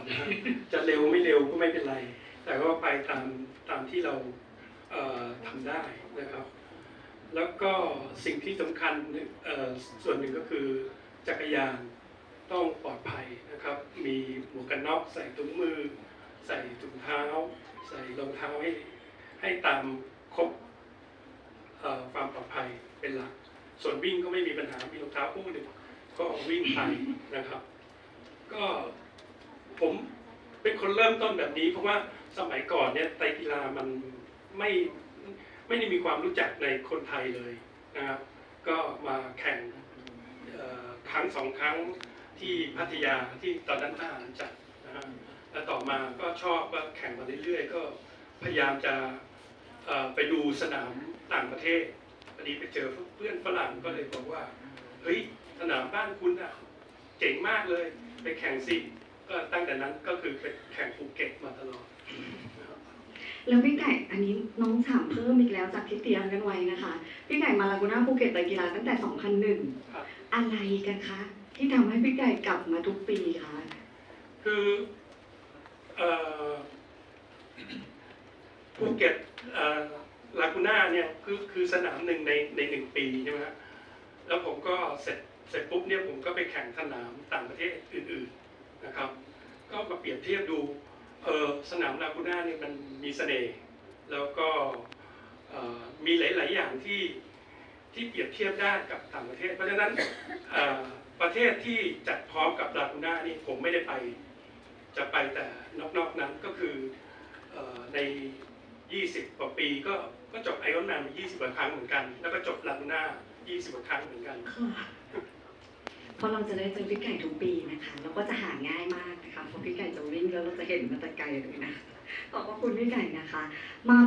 นจะเร็วไม่เร็วก็ไม่เป็นไร แต่ก็ไปตามตามที่เราเอ่อทำได้นะครับ แล้วก็สิ่งที่สำคัญส่วนหนึ่งก็คือจักรยานต้องปลอดภัยนะครับ มีหมวกกันน็อกใส่ถุงมือ ใส่ถุงเท้า ใส่รองเท้าให้ให้ตามครบเอ่ความปลอดภัยเป็นหลัก ส่วนวิ่งก็ไม่มีปัญหา มีรองเท้าคู่หนึ่งก็วิ่งไปนะครับ ก็ ผมเป็นคนเริ่มต้นแบบนี้ เพราะว่าสมัยก่อนเนี่ยไตกีฬามันไม่ไม่ได้มีความรู้จักในคนไทยเลยนะครับ ก็มาแข่งครั้งสองครั้งที่พัทยาที่ตอนนั้นทหารจัดนะฮะแล้วต่อมาก็ชอบก็แข่งมาเรื่อยๆก็พยายามจะไปดูสนามต่างประเทศพอดีไปเจอเพื่อนฝรั่งก็เลยบอกว่าเฮ้ยสนามบ้านคุณอะเจ๋งมากเลย ไปแข่งสิ ก็ตั้งแต่นั้นก็คือไปแข่งภูเก็ตมาตลอดนะครับแล้วพี่ไก่อันนี้น้องถามเพิ่มอีกแล้วจากที่เตรียมกันไว้นะคะ พี่ไก่มาลากูน่าภูเก็ตไตรกีฬาตั้งแต่ 2001ครับอะไรกันคะ ที่ทำให้พี่ไก่กลับมาทุกปีคะคือเอ่อภูเก็ตเอ่อลากูน่าเนี่ยคือคือสนามหนึ่งในในหนึ่งปีใช่ไหมฮะแล้วผมก็เสร็จเสร็จปุ๊บเนี่ยผมก็ไปแข่งสนามต่างประเทศอื่น ๆนะครับก็ มาเปรียบเทียบดูเออสนามลากูน่าเนี่ยมันมีเสน่ห์แล้วก็มีหลาย ๆ อย่างที่ที่เปรียบเทียบได้กับต่างประเทศ เพราะฉะนั้นประเทศที่จัดพร้อมกับลากูน่านี่ผมไม่ได้ไป จะไปแต่นอก ๆ นั้นก็คืออใน 20 กว่าปีก็ก็จบไอรอนแมนมา20 กว่าครั้งเหมือนกัน แล้วก็จบลากูน่า20 กว่าครั้งเหมือนกัน เพราะเราจะได้เจอพี่ไก่ทุกปีนะคะแล้วก็จะหาง่ายมากนะคะเพราะพี่ไก่จะวิ่งแล้วเราจะเห็นมาแต่ไกลเลยนะขอบพระคุณพี่ไก่นะคะมา